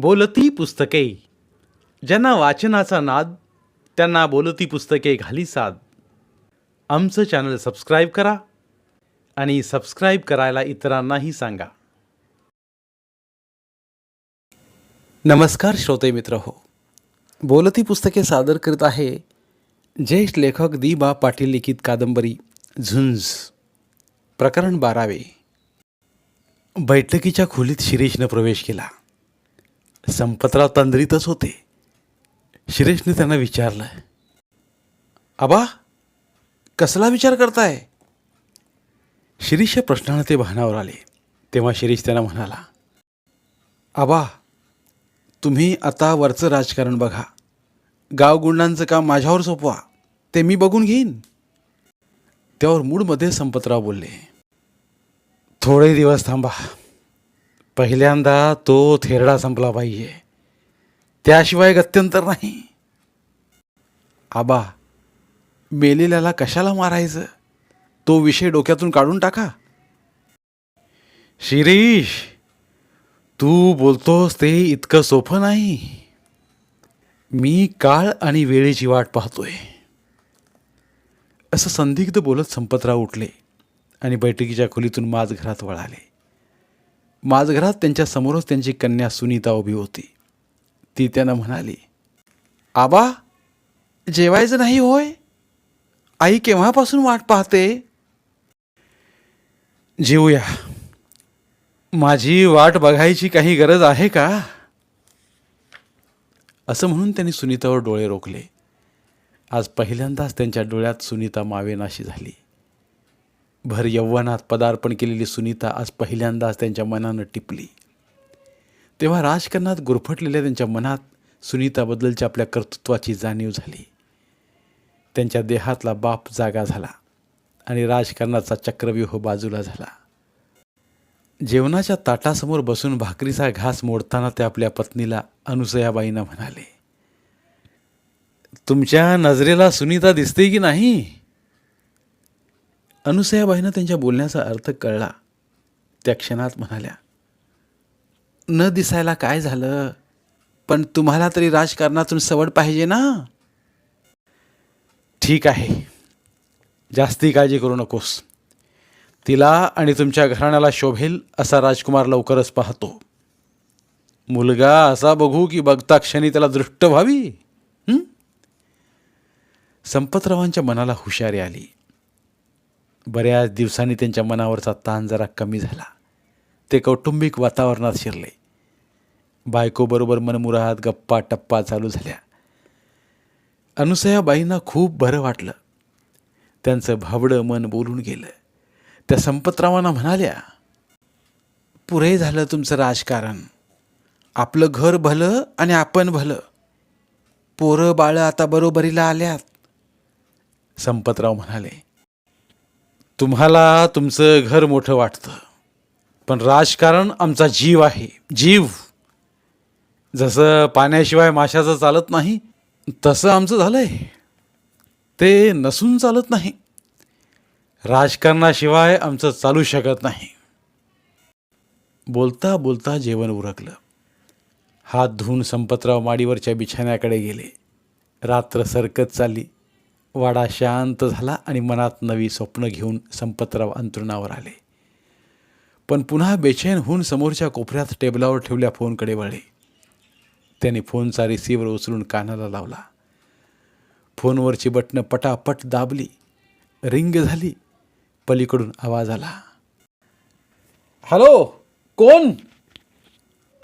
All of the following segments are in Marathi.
बोलती पुस्तके. ज्यांना वाचनाचा नाद त्यांना बोलती पुस्तके घाली साद. आमचं चॅनल सबस्क्राईब करा आणि सबस्क्राईब करायला इतरांनाही सांगा. नमस्कार श्रोते मित्र हो. बोलती पुस्तके सादर करीत आहे ज्येष्ठ लेखक दी बा पाटील लिखित कादंबरी झुंज प्रकरण बारावे. बैठकीच्या खोलीत शिरीषनं प्रवेश केला. संपतराव तंद्रीतच होते. शिरीषने त्यांना विचारलं आबा कसला विचार करताय? शिरीषच्या प्रश्नानं ते भानावर आले. तेव्हा शिरीष त्यांना म्हणाला आबा तुम्ही आता वरचं राजकारण बघा. गावगुंडांचं काम माझ्यावर सोपवा. ते मी बघून घेईन. त्यावर मूडमध्ये संपतराव बोलले थोडे दिवस थांबा. पहिल्यांदा तो थेरडा संपला पाहिजे. त्याशिवाय गत्यंतर नाही. आबा मेलेल्याला कशाला मारायचं? तो विषय डोक्यातून काढून टाका. शिरीष तू बोलतोस ते इतकं सोपं नाही. मी काळ आणि वेळेची वाट पाहतोय. असं संदिग्ध बोलत संपतराव उठले आणि बैठकीच्या खोलीतून माझ घरात वळाले. माझघरात त्यांच्या समोरच त्यांची कन्या सुनीता उभी होती. ती त्यानं म्हणाली आबा जेवायचं नाही होय? आई केव्हापासून वाट पाहते? जेवूया माझी वाट बघायची काही गरज आहे का? असं म्हणून त्यांनी सुनीतावर डोळे रोखले. आज पहिल्यांदाच त्यांच्या डोळ्यात सुनीता मावेनाशी झाली. भर यव्वनात पदार्पण केलेली सुनीता आज पहिल्यांदाच त्यांच्या मनानं टिपली. तेव्हा राजकारणात गुरफटलेल्या त्यांच्या मनात सुनीताबद्दलच्या आपल्या कर्तृत्वाची जाणीव झाली. त्यांच्या देहातला बाप जागा झाला आणि राजकारणाचा चक्रव्यूह बाजूला झाला. जेवणाच्या ताटासमोर बसून भाकरीचा घास मोडताना ते आपल्या पत्नीला अनुसयाबाईंना म्हणाले तुमच्या नजरेला सुनीता दिसते की नाही? अनुसयाबाईंना त्यांच्या बोलण्याचा अर्थ कळला. त्या क्षणात म्हणाल्या न दिसायला काय झालं? पण तुम्हाला तरी राजकारणातून सवड पाहिजे ना? ठीक आहे. जास्ती काळजी करू नकोस. तिला आणि तुमच्या घराण्याला शोभेल असा राजकुमार लवकरच पाहतो. मुलगा असा बघू की बघता क्षणी त्याला दृष्ट व्हावी. संपतरावांच्या मनाला हुशारी आली. बऱ्याच दिवसांनी त्यांच्या मनावरचा ताण जरा कमी झाला. ते कौटुंबिक वातावरणात शिरले. बायकोबरोबर मनमुराहात गप्पा टप्पा चालू झाल्या. अनुसयाबाईंना खूप बरं वाटलं. त्यांचं भावडं मन बोलून गेलं. त्या संपतरावांना म्हणाल्या पुरे झालं तुमचं राजकारण. आपलं घर भलं आणि आपण भलं. पोरं बाळं आता बरोबरीला आल्यात. संपतराव म्हणाले तुम्हाला तुमचं घर मोठं वाटतं. पण राजकारण आमचा जीव आहे. जीव. जसं पाण्याशिवाय माशाचं चालत नाही तसं आमचं झालं आहे ते नसून चालत नाही. राजकारणाशिवाय आमचं चालू शकत नाही. बोलता बोलता जेवण उरकलं. हात धुवून संपतराव माडीवरच्या बिछाण्याकडे गेले. रात्र सरकत चालली. वाडा शांत झाला आणि मनात नवी स्वप्न घेऊन संपतराव अंतरुणावर आले. पण पुन्हा बेचैन होऊन समोरच्या कोपऱ्यात टेबलावर ठेवल्या फोनकडे वळले. त्याने फोनचा रिसिव्हर उचलून कानाला लावला. फोनवरची बटणं पटापट दाबली. रिंग झाली. पलीकडून आवाज आला. हॅलो कोण?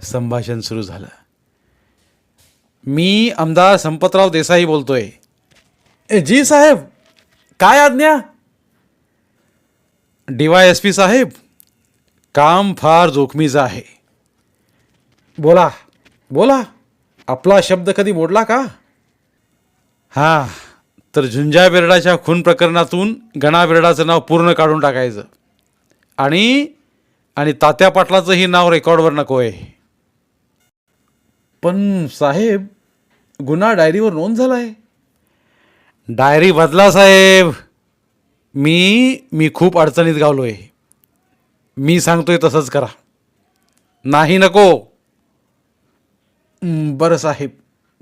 संभाषण सुरू झालं. मी आमदार संपतराव देसाई बोलतोय. जी साहेब काय आज्ञा? डी वाय एस पी साहेब काम फार जोखमीचं आहे. बोला बोला. आपला शब्द कधी मोडला का? हां तर झुंजा बेरडाच्या खून प्रकरणातून गणा बेरडाचं नाव पूर्ण काढून टाकायचं. आणि आणि तात्या पाटलाचंही नाव रेकॉर्डवर नको आहे. पण साहेब गुन्हा डायरीवर नोंद झाला आहे डायरी बदला साहेब. मी मी खूप अडचणीत गावलो आहे मी सांगतोय तसंच करा. नाही नको. बरं साहेब.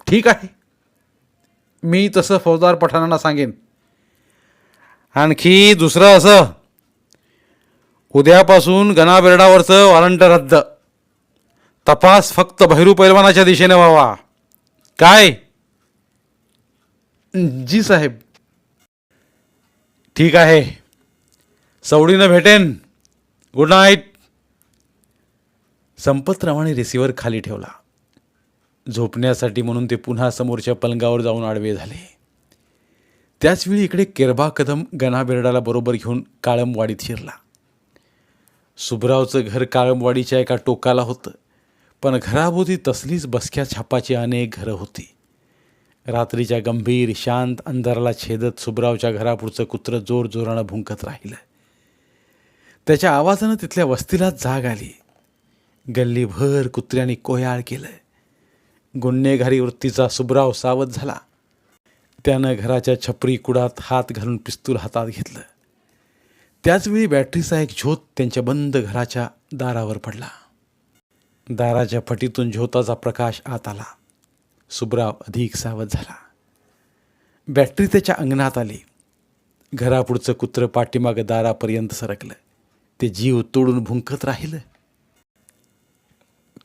ठीक आहे. मी तसं फौजदार पठाणांना सांगेन. आणखी दुसरं असं. उद्यापासून गणाबेरडावरचं वॉरंट रद्द. तपास फक्त भैरू पैलवानाच्या दिशेने व्हावा. काय? जी साहेब. ठीक आहे. सवडीनं भेटेन. गुड नाईट संपतरावाने रिसिव्हर खाली ठेवला. झोपण्यासाठी म्हणून ते पुन्हा समोरच्या पलंगावर जाऊन आडवे झाले. त्याचवेळी इकडे केरबा कदम गणाबेरडाला बरोबर घेऊन काळमवाडीत शिरला. सुबरावचं घर काळमवाडीच्या एका टोकाला होतं पण घराभोवती तसलीच बसक्या छापाची अनेक घरं होती. रात्रीच्या गंभीर शांत अंधाराला छेदत सुबरावच्या घरापुढचं कुत्रं जोर जोरानं भुंकत राहिलं. त्याच्या आवाजानं तिथल्या वस्तीलाच जाग आली. गल्लीभर कुत्र्यांनी कोयाळ केलं. गुन्हेगारी वृत्तीचा सुबराव सावध झाला. त्यानं घराच्या छपरी कुडात हात घालून पिस्तूल हातात घेतलं. त्याचवेळी बॅटरीचा एक झोत त्यांच्या बंद घराच्या दारावर पडला. दाराच्या फटीतून झोताचा प्रकाश आत आला. सुब्राव अधिक सावध झाला. बॅटरी त्याच्या अंगणात आली. घरापुढचं कुत्रं पाठीमागं दारापर्यंत सरकलं. ते जीव तोडून भुंकत राहिलं.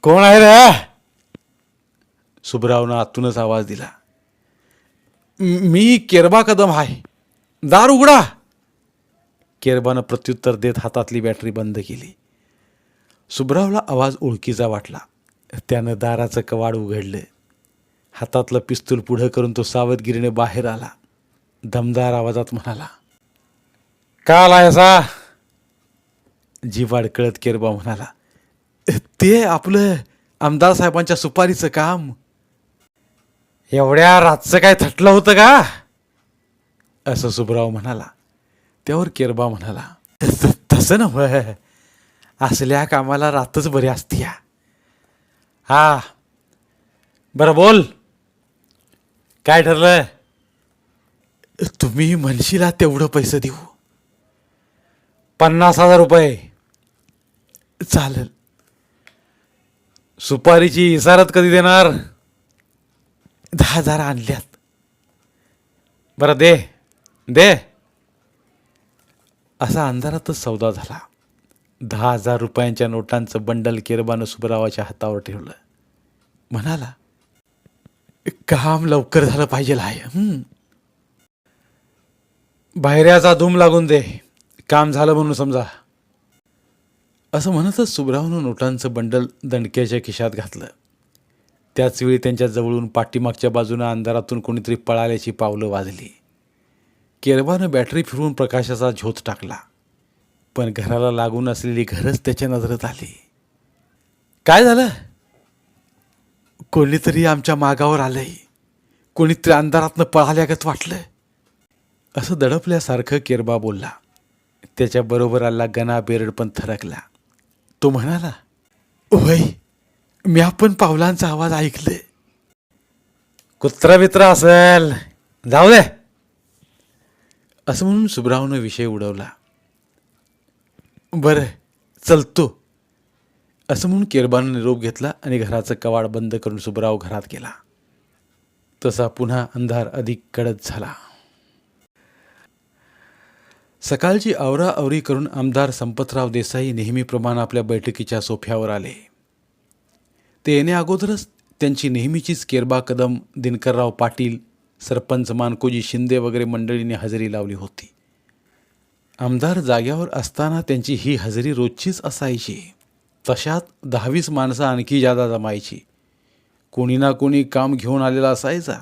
कोण आहे रे? सुब्रावनं आतूनच आवाज दिला. मी केरबा कदम आहे. दार उघडा. केरबानं प्रत्युत्तर देत हातातली बॅटरी बंद केली. सुब्रावला आवाज ओळखीचा वाटला. त्यानं दाराचं कवाड उघडलं. हातातलं पिस्तूल पुढं करून तो सावधगिरीने बाहेर आला. दमदार आवाजात म्हणाला का आलायसा जिवाड कळत केरबा म्हणाला ते आपलं आमदार साहेबांच्या सुपारीचं काम. एवढ्या रातचं काय थटलं होतं का? असं सुब्राव म्हणाला. त्यावर केरबा म्हणाला तसं तसं नव असल्या कामाला रातच बरी असती हा बरं बोल. काय ठरलं तुम्ही म्हणशीला तेवढं पैसे देऊ. पन्नास हजार रुपये. चालेल. सुपारीची इसारत कधी देणार? दहा हजार आणल्यात. बरं दे. दे. असा अंधारातच सौदा झाला. दहा हजार रुपयांच्या नोटांचं बंडल केरबानं सुबरावाच्या हातावर ठेवलं. म्हणाला काम लवकर झालं पाहिजे आहे. बाहेऱ्याचा धूम लागून दे. काम झालं म्हणून समजा. असं म्हणतच सुब्रावनं नोटांचं बंडल दणक्याच्या खिशात घातलं. त्याचवेळी त्यांच्या जवळून पाठीमागच्या बाजूनं अंधारातून कोणीतरी पळाल्याची पावलं वाजली. केरबानं बॅटरी फिरवून प्रकाशाचा झोत टाकला. पण घराला लागून असलेली घरच त्याच्या नजरेत आली. काय झालं? कोणीतरी आमच्या मागावर आलंय. कोणीतरी अंधारातनं पळाल्यागत वाटलं असं दडपल्यासारखं केरबा बोलला. त्याच्याबरोबर आला गणा बेरड पण थरकला. तो म्हणाला वय मी आपण पावलांचा आवाज ऐकले कुत्रा बित्रा असेल जाऊ दे. असं म्हणून सुब्रावनं विषय उडवला. बरं चलतो असं म्हणून केरबानं निरोप घेतला आणि घराचं कवाड बंद करून सुबराव घरात गेला. तसा पुन्हा अंधार अधिक कडक झाला. सकाळची आवराआवरी करून आमदार संपतराव देसाई नेहमीप्रमाणे आपल्या बैठकीच्या सोफ्यावर आले. ते येण्या अगोदरच त्यांची नेहमीचीच केरबा कदम दिनकरराव पाटील सरपंच मानकोजी शिंदे वगैरे मंडळींनी हजेरी लावली होती. आमदार जाग्यावर असताना त्यांची ही हजेरी रोजचीच असायची. तशात दहावीस माणसं आणखी जादा जमायची. कोणी ना कोणी काम घेऊन आलेला असायचा.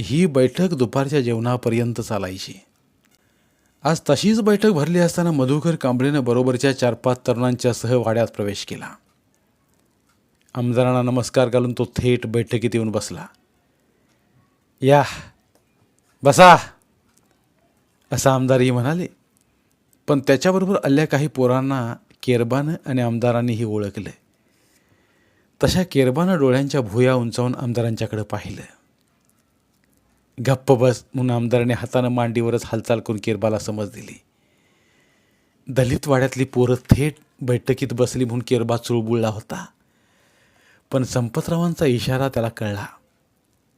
ही बैठक दुपारच्या जेवणापर्यंत चालायची. आज तशीच बैठक भरली असताना मधुकर कांबळेनं बरोबरच्या चार पाच तरुणांच्या सह वाड्यात प्रवेश केला. आमदारांना नमस्कार घालून तो थेट बैठकीत येऊन बसला. या बसा असं आमदारही म्हणाले. पण त्याच्याबरोबर आल्या काही पोरांना केरबानं आणि आमदारांनीही ओळखलं. तशा केरबानं डोळ्यांच्या भुया उंचावून आमदारांच्याकडे पाहिलं. गप्प बस म्हणून आमदाराने हातानं मांडीवरच हालचाल करून केरबाला समज दिली. दलित वाड्यातली पोरं थेट बैठकीत बसली म्हणून केरबा चुळबुळला होता. पण संपतरावांचा इशारा त्याला कळला.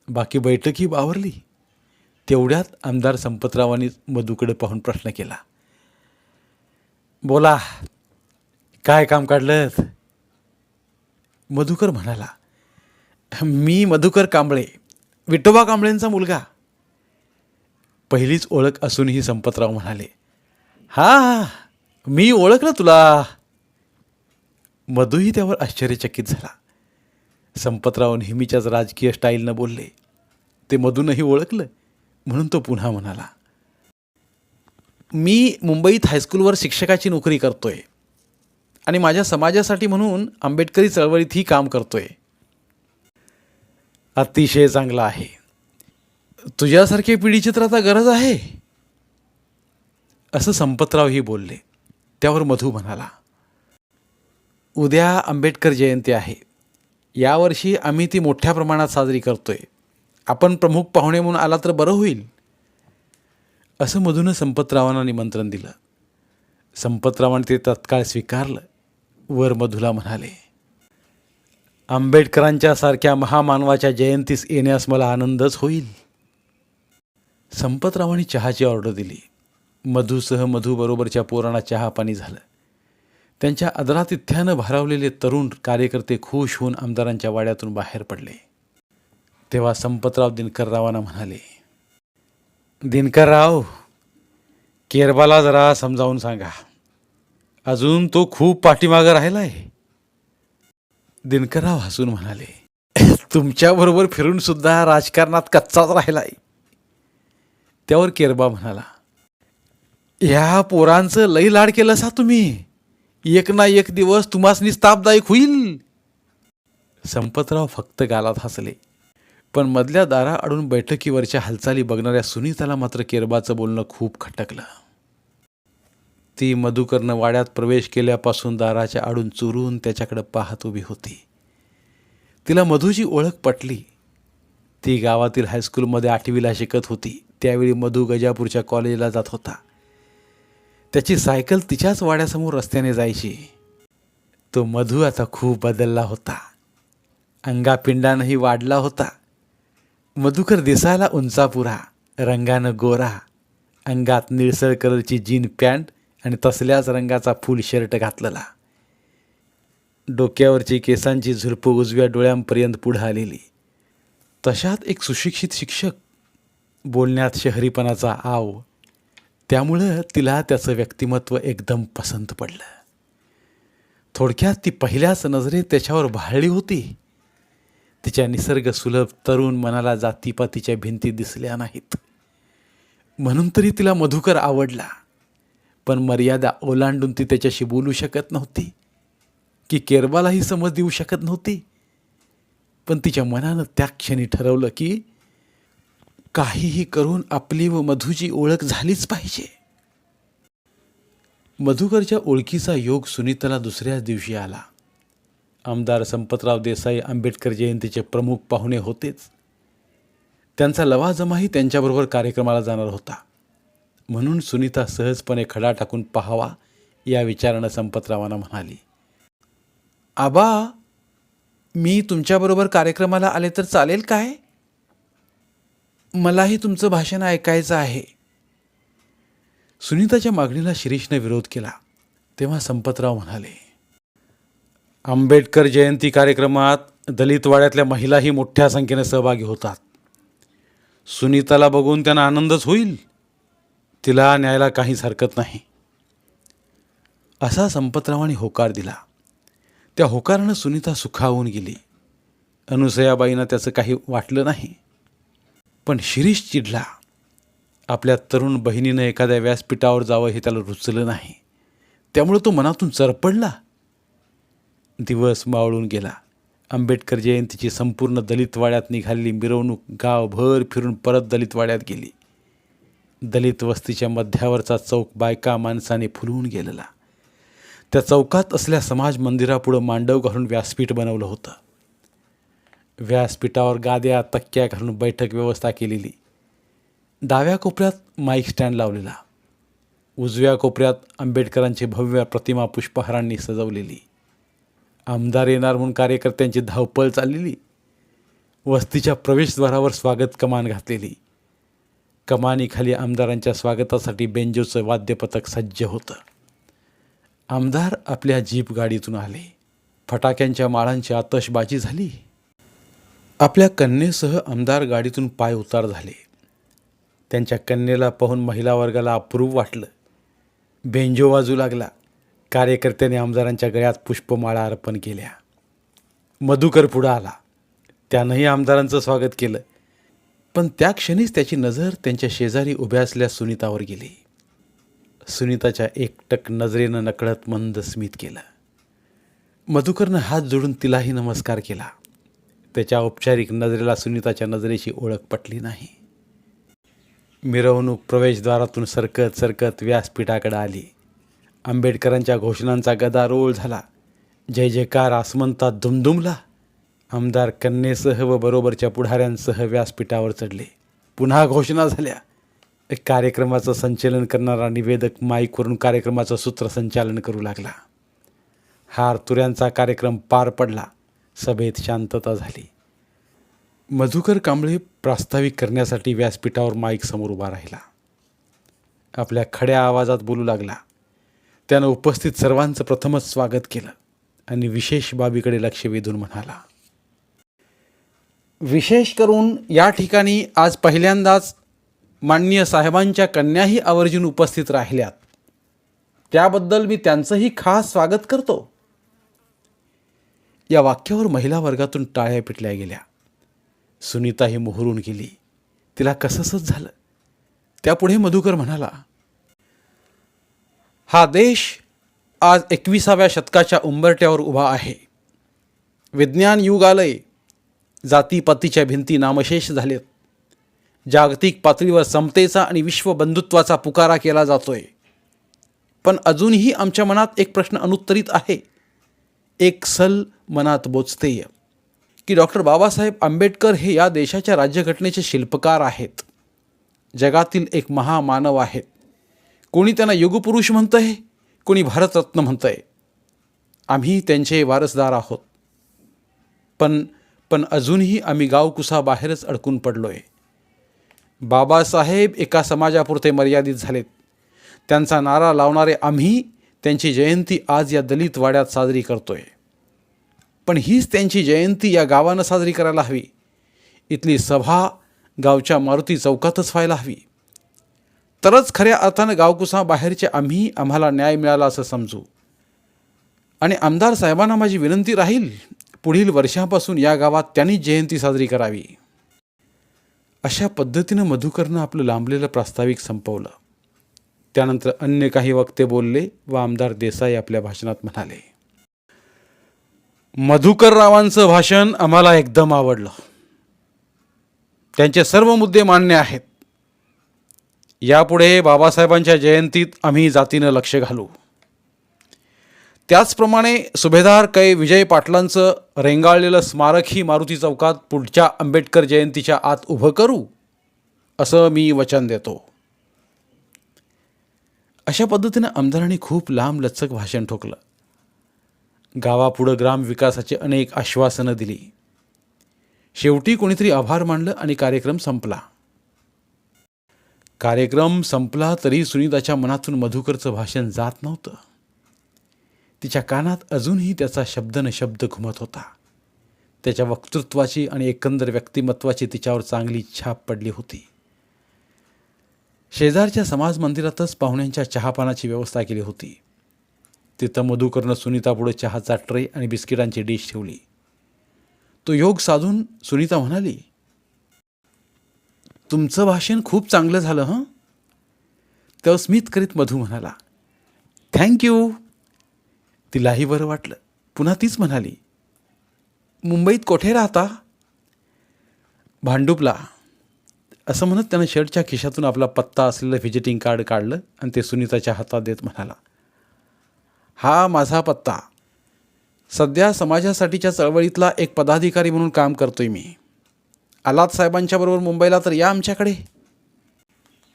बाकी बैठकी बावरली तेवढ्यात आमदार संपतरावांनी मधूकडे पाहून प्रश्न केला. बोला काय काम काढलं मधुकर म्हणाला मी मधुकर कांबळे विठोबा कांबळेंचा मुलगा. पहिलीच ओळख असूनही संपतराव म्हणाले हा मी ओळखलं तुला. मधूही त्यावर आश्चर्यचकित झाला. संपतराव नेहमीच्याच राजकीय स्टाईलनं बोलले ते मधूनही ओळखलं? म्हणून तो पुन्हा म्हणाला मी मुंबईत हायस्कूलवर शिक्षकाची नोकरी करतोय. आणि माझ्या समाजासाठी म्हणून आंबेडकरी चळवळीतही काम करतोय. अतिशय चांगला आहे. तुझ्यासारख्या पिढीची तर आता गरज आहे. असं संपतरावही बोलले. त्यावर मधू म्हणाला उद्या आंबेडकर जयंती आहे. यावर्षी आम्ही ती मोठ्या प्रमाणात साजरी करतोय. आपण प्रमुख पाहुणे म्हणून आला तर बरं होईल. असं मधूनं संपतरावांना निमंत्रण दिलं. संपतरावांनी ते तत्काळ स्वीकारलं. वर मधुला म्हणाले आंबेडकरांच्या सारख्या महामानवाच्या जयंतीस येण्यास मला आनंदच होईल. संपतरावांनी चहाची ऑर्डर दिली. मधूसह मधूबरोबरच्या पोरांना चहा पाणी झालं. त्यांच्या अदरातिथ्यानं भारावलेले तरुण कार्यकर्ते खुश होऊन आमदारांच्या वाड्यातून बाहेर पडले. तेव्हा संपतराव दिनकररावांना म्हणाले दिनकरराव केरबाला जरा समजावून सांगा. अजून तो खूप पाठीमागं राहिला आहे. दिनकरराव हसून म्हणाले तुमच्याबरोबर फिरून सुद्धा राजकारणात कच्चाच राहिलाय. त्यावर केरबा म्हणाला ह्या पोरांचं लई लाड केलं सा तुम्ही. एक ना एक दिवस तुम्हासनी तापदायक होईल. संपतराव फक्त गालात हसले पण मधल्या दारा अडून बैठकीवरच्या हालचाली बघणाऱ्या सुनीताला मात्र केरबाचं बोलणं खूप खटकलं. ती मधुकरनं वाड्यात प्रवेश केल्यापासून दाराच्या आडून चुरून त्याच्याकडं पाहत उभी होती. तिला मधूची ओळख पटली. ती गावातील हायस्कूलमध्ये आठवीला शिकत होती. त्यावेळी मधू गजापूरच्या कॉलेजला जात होता. त्याची सायकल तिच्याच वाड्यासमोर रस्त्याने जायची. तो मधू आता खूप बदलला होता. अंगापिंडानंही वाढला होता. मधुकर दिसायला उंचापुरा रंगानं गोरा अंगात निळसळ कलरची जीन पॅन्ट आणि तसल्याच रंगाचा फुल शर्ट घातलेला. डोक्यावरची केसांची झुरप उजव्या डोळ्यांपर्यंत पुढं आलेली. तशात एक सुशिक्षित शिक्षक बोलण्यात शहरीपणाचा आव. त्यामुळं तिला त्याचं व्यक्तिमत्व एकदम पसंत पडलं. थोडक्यात ती पहिल्याच नजरेत त्याच्यावर भाळली होती. तिच्या निसर्ग सुलभ तरुण मनाला जातीपातीच्या भिंती दिसल्या नाहीत. म्हणून तरी तिला मधुकर आवडला. पण मर्यादा ओलांडून ती त्याच्याशी बोलू शकत नव्हती. की केरबालाही समज देऊ शकत नव्हती. पण तिच्या मनानं त्या क्षणी ठरवलं की काहीही करून आपली व मधूची ओळख झालीच पाहिजे. मधुकरच्या ओळखीचा योग सुनीताला दुसऱ्याच दिवशी आला. आमदार संपतराव देसाई आंबेडकर जयंतीचे प्रमुख पाहुणे होतेच. त्यांचा लवाजमाही त्यांच्याबरोबर कार्यक्रमाला जाणार होता. म्हणून सुनीता सहजपणे खडा टाकून पाहावा या विचारानं संपतरावांना म्हणाली. आबा मी तुमच्याबरोबर कार्यक्रमाला आले तर चालेल काय? मलाही तुमचं भाषण ऐकायचं आहे. सुनीताच्या मागणीला शिरीषने विरोध केला. तेव्हा संपतराव म्हणाले आंबेडकर जयंती कार्यक्रमात दलितवाड्यातल्या महिलाही मोठ्या संख्येने सहभागी होतात. सुनीताला बघून त्यांना आनंदच होईल. तिला न्यायला काहीच हरकत नाही. असा संपतरावांनी होकार दिला. त्या होकारानं सुनीता सुखावून गेली. अनुसयाबाईंना त्याचं काही वाटलं नाही. पण शिरीष चिडला. आपल्या तरुण बहिणीनं एखाद्या व्यासपीठावर जावं हे त्याला रुचलं नाही. त्यामुळे तो मनातून चरपडला. दिवस मावळून गेला. आंबेडकर जयंतीची संपूर्ण दलितवाड्यात निघालेली मिरवणूक गावभर फिरून परत दलितवाड्यात गेली. दलित वस्तीच्या मध्यावरचा चौक बायका माणसाने फुलवून गेलेला. त्या चौकात असल्या समाज मंदिरापुढं मांडव घालून व्यासपीठ बनवलं होतं. व्यासपीठावर गाद्या तक्क्या घालून बैठक व्यवस्था केलेली. डाव्या कोपऱ्यात माईक स्टँड लावलेला. उजव्या कोपऱ्यात आंबेडकरांची भव्य प्रतिमा पुष्पहारांनी सजवलेली. आमदार येणार म्हणून कार्यकर्त्यांची धावपळ चाललेली. वस्तीच्या प्रवेशद्वारावर स्वागत कमान घातलेली. कमानीखाली आमदारांच्या स्वागतासाठी बेंजोचं वाद्यपथक सज्ज होतं. आमदार आपल्या जीप गाडीतून आले. फटाक्यांच्या माळांची आतषबाजी झाली. आपल्या कन्येसह आमदार गाडीतून पाय उतार झाले. त्यांच्या कन्येला पाहून महिला वर्गाला अप्रूप वाटलं. बेंजो वाजू लागला. कार्यकर्त्याने आमदारांच्या गळ्यात पुष्पमाळा अर्पण केल्या. मधुकर पुढं आला. त्यानंही आमदारांचं स्वागत केलं. पण त्या क्षणीच त्याची नजर त्यांच्या शेजारी उभ्या असल्या सुनीतावर गेली. सुनीताच्या एकटक नजरेनं नकळत मंद स्मित केलं. मधुकरनं हात जोडून तिलाही नमस्कार केला. त्याच्या औपचारिक नजरेला सुनीताच्या नजरेची ओळख पटली नाही. मिरवणूक प्रवेशद्वारातून सरकत सरकत व्यासपीठाकडे आली. आंबेडकरांच्या घोषणांचा गदारोळ झाला. जय जयकार आसमंतात दुमदुमला आमदार कन्येसह व बरोबरच्या पुढाऱ्यांसह व्यासपीठावर चढले. पुन्हा घोषणा झाल्या. कार्यक्रमाचं संचलन करणारा निवेदक माईकवरून कार्यक्रमाचं सूत्रसंचालन करू लागला. हार तुऱ्यांचा कार्यक्रम पार पडला. सभेत शांतता झाली. मधुकर कांबळे प्रास्ताविक करण्यासाठी व्यासपीठावर माईक समोर उभा राहिला. आपल्या खड्या आवाजात बोलू लागला. त्यानं उपस्थित सर्वांचं प्रथमच स्वागत केलं आणि विशेष बाबीकडे लक्ष वेधून म्हणाला विशेष करून या ठिकाणी आज पहिल्यांदाच माननीय साहेबांच्या कन्याही आवर्जून उपस्थित राहिल्यात. त्याबद्दल मी त्यांचंही खास स्वागत करतो. या वाक्यावर महिला वर्गातून टाळ्या पिटल्या गेल्या. सुनीता ही मोहरून गेली. तिला कसंसच झालं? त्यापुढे मधुकर म्हणाला हा देश आज एकविसाव्या शतकाच्या उंबरट्यावर उभा आहे. विज्ञान युग आलंय जातीपातीच्या भिंती नामशेष झालेत. जागतिक पातळीवर समतेचा आणि विश्वबंधुत्वाचा पुकारा केला जातोय. पण अजूनही आमच्या मनात एक प्रश्न अनुत्तरित आहे. एक सल मनात बोचतेय की डॉक्टर बाबासाहेब आंबेडकर हे या देशाच्या राज्यघटनेचे शिल्पकार आहेत. जगातील एक महामानव आहेत. कोणी त्यांना युगपुरुष म्हणतं आहे कोणी भारतरत्न म्हणतं आहे आम्ही त्यांचे वारसदार आहोत. पण पण अजूनही आम्ही गावकुसाबाहेरच अडकून पडलोय. बाबासाहेब एका समाजापुरते मर्यादित झालेत. त्यांचा नारा लावणारे आम्ही त्यांची जयंती आज या दलित वाड्यात साजरी करतोय. पण हीच त्यांची जयंती या गावानं साजरी करायला हवी. इथली सभा गावच्या मारुती चौकातच व्हायला हवी. तरच खऱ्या अर्थानं गावकुसा बाहेरचे आम्ही आम्हाला न्याय मिळाला असं समजू. आणि आमदार साहेबांना माझी विनंती राहील पुढील वर्षापासून या गावात त्यांनी जयंती साजरी करावी. अशा पद्धतीनं मधुकरनं आपलं लांबलेलं प्रास्ताविक संपवलं. त्यानंतर अन्य काही वक्ते बोलले व आमदार देसाई आपल्या भाषणात म्हणाले मधुकर रावांचं भाषण आम्हाला एकदम आवडलं. त्यांचे सर्व मुद्दे मान्य आहेत. यापुढे बाबासाहेबांच्या जयंतीत आम्ही जातीनं लक्ष घालू. त्याचप्रमाणे सुभेदार कै विजय पाटलांचं रेंगाळलेलं स्मारक ही मारुती चौकात पुढच्या आंबेडकर जयंतीच्या आत उभं करू असं मी वचन देतो. अशा पद्धतीनं आमदारांनी खूप लांब लचक भाषण ठोकलं. गावापुढं ग्रामविकासाची अनेक आश्वासनं दिली. शेवटी कोणीतरी आभार मानलं आणि कार्यक्रम संपला. कार्यक्रम संपला तरी सुनीताच्या मनातून मधुकरचं भाषण जात नव्हतं. तिच्या कानात अजूनही त्याचा शब्द न शब्द घुमत होता. त्याच्या वक्तृत्वाची आणि एकंदर व्यक्तिमत्वाची तिच्यावर चांगली छाप पडली होती. शेजारच्या समाज मंदिरातच पाहुण्यांच्या चहापानाची व्यवस्था केली होती. तिथं मधुकरनं सुनीतापुढे चहाचा ट्रे आणि बिस्किटांची डिश ठेवली. तो योग साधून सुनीता म्हणाली तुमचं भाषण खूप चांगलं झालं हं? तेव्हा स्मित करीत मधू म्हणाला थँक्यू तिलाही बरं वाटलं. पुन्हा तीच म्हणाली मुंबईत कोठे राहता? भांडूपला असं म्हणत त्यानं शर्टच्या खिशातून आपला पत्ता असलेलं व्हिजिटिंग कार्ड काढलं आणि ते सुनीताच्या हातात देत म्हणाला हा माझा पत्ता. सध्या समाजासाठीच्या चळवळीतला एक पदाधिकारी म्हणून काम करतोय मी. आलात साहेबांच्याबरोबर मुंबईला तर या आमच्याकडे.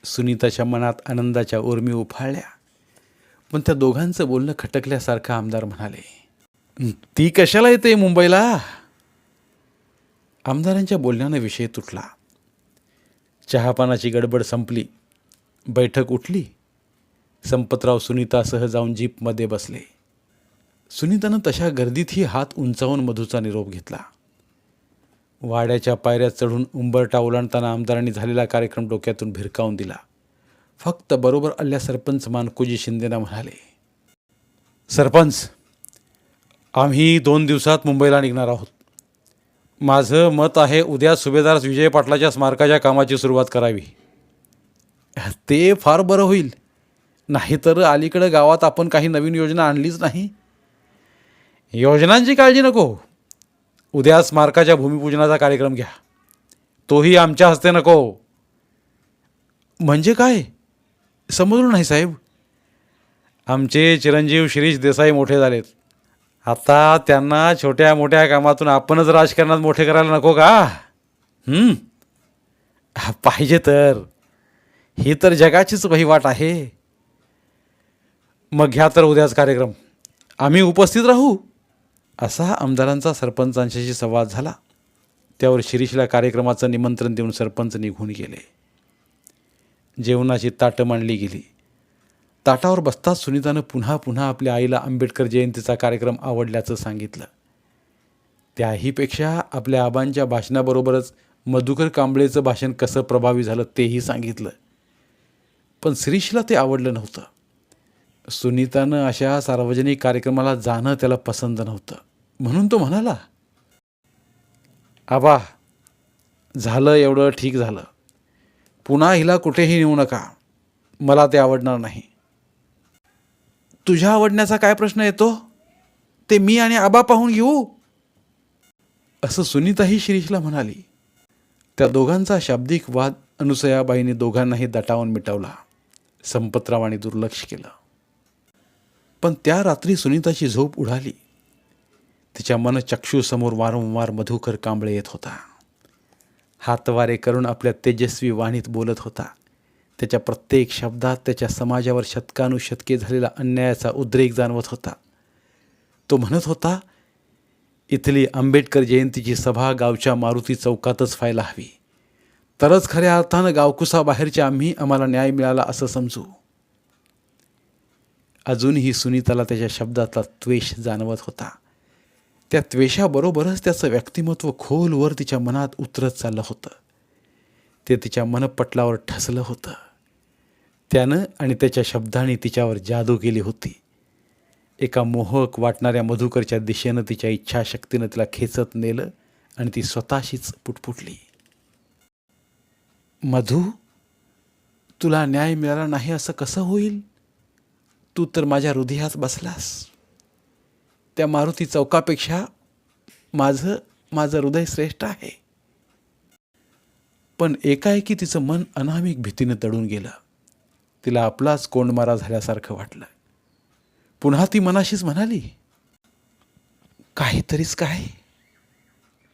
सुनीताच्या मनात आनंदाच्या उर्मी उफाळल्या. पण त्या दोघांचं बोलणं खटकल्यासारखं आमदार म्हणाले ती कशाला येते मुंबईला? आमदारांच्या बोलण्यानं विषय तुटला. चहापानाची गडबड संपली. बैठक उठली. संपतराव सुनीतासह जाऊन जीपमध्ये बसले. सुनीतानं तशा गर्दीतही हात उंचावून मधूचा निरोप घेतला. वाड्याच्या पायऱ्या चढून उंबरटा ओलांडताना आमदारांनी झालेला कार्यक्रम डोक्यातून भिरकावून दिला. फक्त बरोबर आल्या सरपंच मानकोजी शिंदेना म्हणाले. सरपंच आम्ही दोन दिवसात मुंबईला निघणार आहोत. माझं मत आहे उद्या सुभेदार विजय पाटलाच्या स्मारकाच्या कामाची सुरुवात करावी. ते फार बरं होईल. नाहीतर अलीकडं गावात आपण काही नवीन योजना आणलीच नाही. योजनांची काळजी नको. उद्या स्मारकाच्या भूमिपूजनाचा कार्यक्रम घ्या. तोही आमच्या हस्ते नको. म्हणजे काय? समजलो नाही साहेब. आमचे चिरंजीव शिरीष देसाई मोठे झालेत. आता त्यांना छोट्या मोठ्या कामातून आपणच राजकारणात मोठे करायला नको का? पाहिजे तर. ही तर जगाचीच वहिवाट आहे. मग घ्या तर उद्याच कार्यक्रम. आम्ही उपस्थित राहू. असा आमदारांचा सरपंचांशी संवाद झाला. त्यावर शिरीषला कार्यक्रमाचं निमंत्रण देऊन सरपंच निघून गेले. जेवणाची ताटं मांडली गेली. ताटावर बसताच सुनीतानं पुन्हा पुन्हा आपल्या आईला आंबेडकर जयंतीचा कार्यक्रम आवडल्याचं सांगितलं. त्याहीपेक्षा आपल्या आबांच्या भाषणाबरोबरच मधुकर कांबळेचं भाषण कसं प्रभावी झालं तेही सांगितलं. पण शिरीषला ते आवडलं नव्हतं. सुनीतानं अशा सार्वजनिक कार्यक्रमाला जाणं त्याला पसंत नव्हतं. म्हणून तो म्हणाला आबा झालं एवढं ठीक झालं. पुन्हा हिला कुठेही नेऊ नका. मला ते आवडणार नाही. तुझ्या आवडण्याचा काय प्रश्न येतो? ते मी आणि आबा पाहून घेऊ. असं सुनीताही शिरीषला म्हणाली. त्या दोघांचा शाब्दिक वाद अनुसयाबाईने दोघांनाही दटावून मिटवला. संपतरावाने दुर्लक्ष केलं. पण त्या रात्री सुनीताची झोप उडाली. तिच्या मनचक्षूसमोर वारंवार मधुकर कांबळे येत होता. हातवारे करून आपल्या तेजस्वी वाणीत बोलत होता. त्याच्या प्रत्येक शब्दात त्याच्या समाजावर शतकानुशतके झालेला अन्यायाचा उद्रेक जाणवत होता. तो म्हणत होता इथली आंबेडकर जयंतीची सभा गावच्या मारुती चौकातच व्हायला हवी. तरच खऱ्या अर्थानं गावकुसाबाहेरच्या आम्ही आम्हाला न्याय मिळाला असं समजू. अजूनही सुनीताला त्याच्या शब्दातला त्वेष जाणवत होता. त्या त्वेषाबरोबरच त्याचं व्यक्तिमत्व खोलवर तिच्या मनात उतरत चाललं होतं. ते तिच्या मनपटलावर ठसलं होतं. त्यानं आणि त्याच्या शब्दाने तिच्यावर जादू केली होती. एका मोहक वाटणाऱ्या मधुकरच्या दिशेनं तिच्या इच्छाशक्तीनं तिला खेचत नेलं आणि ती स्वतःशीच पुटपुटली. मधू तुला न्याय मिळाला नाही असं कसं होईल? तू तर माझ्या हृदयात बसलास. त्या मारुती चौकापेक्षा माझं माझं हृदय श्रेष्ठ आहे. पण एकाएकी तिचं मन अनामिक भीतीनं तडून गेलं. तिला आपलाच कोंडमारा झाल्यासारखं वाटलं. पुन्हा ती मनाशीच म्हणाली काहीतरीच काय?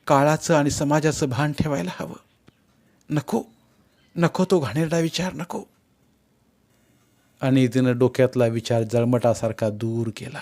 काळाचं आणि समाजाचं भान ठेवायला हवं. नको नको तो घाणेरडा विचार नको. आणि तिनं डोक्यातला विचार जळमटासारखा दूर केला.